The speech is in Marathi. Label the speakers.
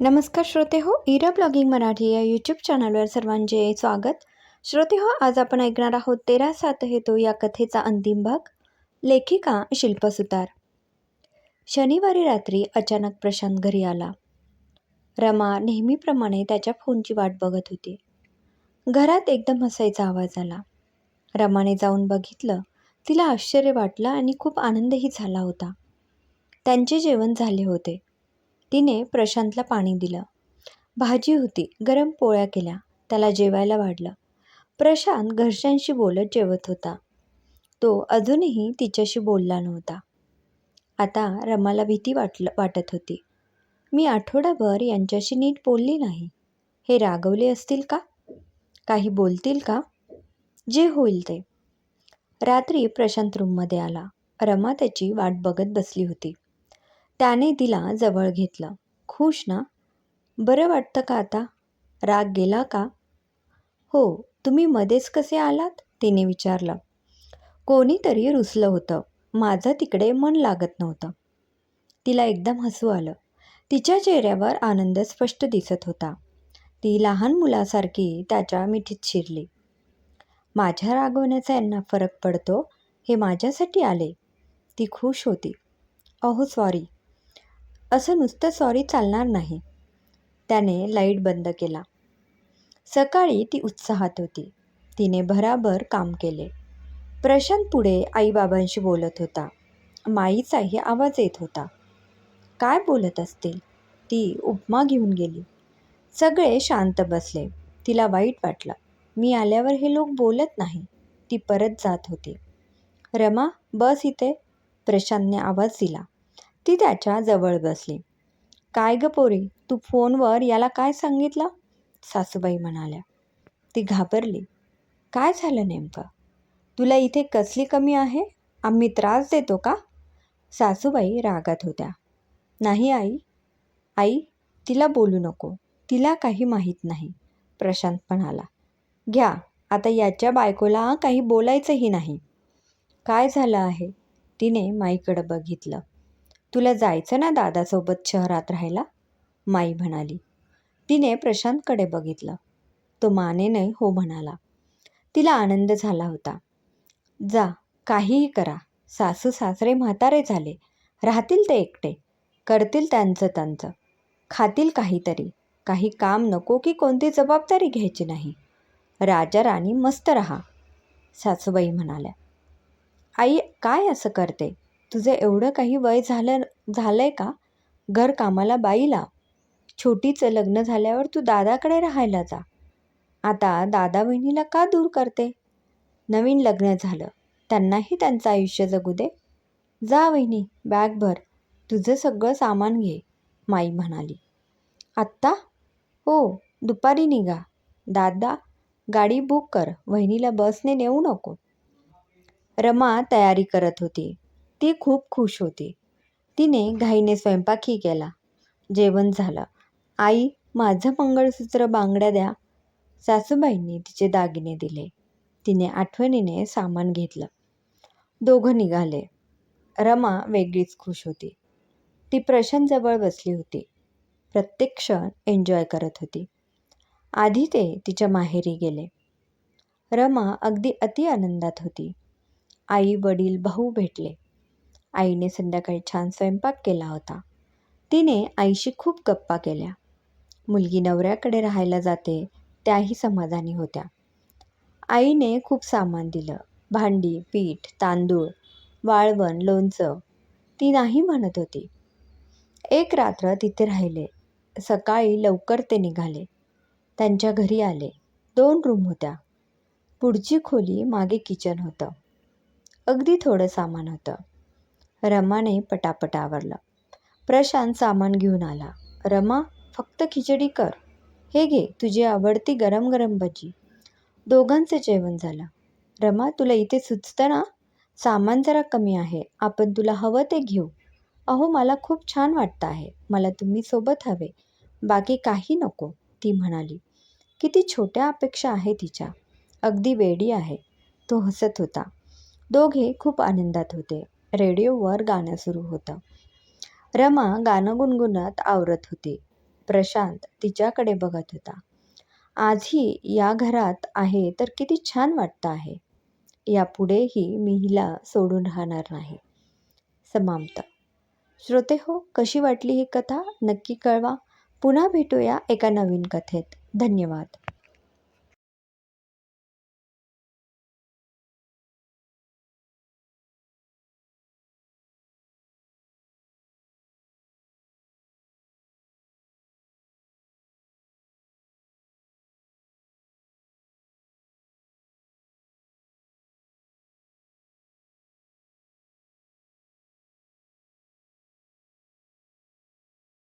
Speaker 1: नमस्कार श्रोते हो इरा ब्लॉगिंग मराठी या यूट्यूब चॅनलवर सर्वांचे स्वागत. श्रोते हो आज आपण ऐकणार आहोत तेरा सात हेतो या कथेचा अंतिम भाग लेखिका शिल्पा सुतार. शनिवारी रात्री अचानक प्रशांत घरी आला. रमा नेहमीप्रमाणे त्याच्या फोनची वाट बघत होती. घरात एकदम हसायचा आवाज आला. रमाने जाऊन बघितलं तिला आश्चर्य वाटलं आणि खूप आनंदही झाला होता. त्यांचे जेवण झाले होते. तिने प्रशांतला पाणी दिलं. भाजी होती गरम पोळ्या केल्या त्याला जेवायला वाढलं. प्रशांत घरच्यांशी बोलत जेवत होता. तो अजूनही तिच्याशी बोलला नव्हता. आता रमाला भीती वाटलं वाटत होती. मी आठवडाभर यांच्याशी नीट बोलली नाही. हे रागवले असतील का? काही बोलतील का? जे होईल ते. रात्री प्रशांत रूममध्ये आला. रमा त्याची वाट बघत बसली होती. त्याने तिला जवळ घेतलं. खुश ना? बरं वाटतं का आता? राग गेला का? हो तुम्ही मध्येच कसे आलात? तिने विचारलं. कोणीतरी रुसलं होतं. माझं तिकडे मन लागत नव्हतं. तिला एकदम हसू आलं. तिच्या चेहऱ्यावर आनंद स्पष्ट दिसत होता. ती लहान मुलासारखी त्याच्या मिठीत शिरली. माझ्या रागवण्याचा यांना फरक पडतो? हे माझ्यासाठी आले. ती खुश होती. अहो सॉरी असं नुसतं सॉरी चालणार नाही. त्याने लाइट बंद केला. सकाळी ती उत्साहात होती. तिने भराभर काम केले. प्रशांत पुढे आईबाबांशी बोलत होता. माईचाही आवाज येत होता. काय बोलत असतील? ती उपमा घेऊन गेली. सगळे शांत बसले. तिला वाईट वाटलं. मी आल्यावर हे लोक बोलत नाही. ती परत जात होती. रमा बस इथे. प्रशांतने आवाज दिला. ती त्याच्याजवळ बसली. काय ग पोरी तू फोनवर याला काय सांगितलं? सासूबाई म्हणाल्या. ती घाबरली. काय झालं नेमकं? तुला इथे कसली कमी आहे? आम्ही त्रास देतो का? सासूबाई रागात होत्या. नाही आई. आई तिला बोलू नको. तिला काही माहीत नाही. प्रशांत म्हणाला. घ्या आता याच्या बायकोला काही बोलायचंही नाही. काय झालं आहे? तिने माईकडं बघितलं. तुला जायचं ना दादासोबत शहरात राहायला? माई म्हणाली. तिने प्रशांतकडे बघितलं. तो मानेने हो म्हणाला. तिला आनंद झाला होता. जा काहीही करा. सासू सासरे म्हातारे झाले. राहतील ते एकटे. करतील त्यांचं त्यांचं. खातील काहीतरी. काही काम नको की कोणती जबाबदारी घ्यायची नाही. राजा राणी मस्त राहा सासूबाई म्हणाल्या. आई काय असं करते? तुझं एवढं काही वय झालं झालं आहे का? घर कामाला बाईला. छोटीचं लग्न झाल्यावर तू दादाकडे राहायला जा. आता दादा बहिणीला का दूर करते? नवीन लग्न झालं. त्यांनाही त्यांचं आयुष्य जगू दे. जा वहिनी बॅग भर. तुझं सगळं सामान घे माई म्हणाली. आत्ता? हो दुपारी निघा. दादा गाडी बुक कर. वहिनीला बसने नेऊ नको. रमा तयारी करत होती. ती खूप खुश होती. तिने घाईने स्वयंपाकही केला. जेवण झालं. आई माझं मंगळसूत्र बांगड्या द्या. सासूबाईंनी तिचे दागिने दिले. तिने आठवणीने सामान घेतलं. दोघं निघाले. रमा वेगळीच खुश होती. ती प्रशांतजवळ बसली होती. प्रत्येक क्षण एन्जॉय करत होती. आधी ते तिच्या माहेरी गेले. रमा अगदी अति आनंदात होती. आई वडील भाऊ भेटले. आईने संध्याकाळी छान स्वयंपाक केला होता. तिने आईशी खूप गप्पा केल्या. मुलगी नवऱ्याकडे राहायला जाते त्याही समाधानी होत्या. आईने खूप सामान दिलं. भांडी पीठ तांदूळ वाळवण लोणचं. ती नाही म्हणत होती. एक रात्र तिथे राहिले. सकाळी लवकर ते निघाले. त्यांच्या घरी आले. दोन रूम होत्या. पुढची खोली मागे किचन होतं. अगदी थोडं सामान होतं. रमाने पटापट आवरलं. प्रशांत सामान घेऊन आला. रमा फक्त खिचडी कर. हे घे तुझी आवडती गरम गरम भजी. दोघांचं जेवण झालं. रमा तुला इथे सुचतं ना? सामान जरा कमी आहे. आपण तुला हवं ते घेऊ. अहो मला खूप छान वाटतं आहे. मला तुम्ही सोबत हवे. बाकी काही नको ती म्हणाली. किती छोट्या अपेक्षा आहे तिच्या. अगदी वेडी आहे. तो हसत होता. दोघे खूप आनंदात होते. रेडिओवर गाणं सुरू होतं. रमा गाणं गुणगुणत आवरत होती. प्रशांत तिच्याकडे बघत होता. आजही या घरात आहे तर किती छान वाटतं आहे. यापुढेही मी हिला सोडून राहणार नाही. समाप्त. श्रोते हो कशी वाटली ही कथा? नक्की कळवा. पुन्हा भेटूया एका नवीन कथेत. धन्यवाद.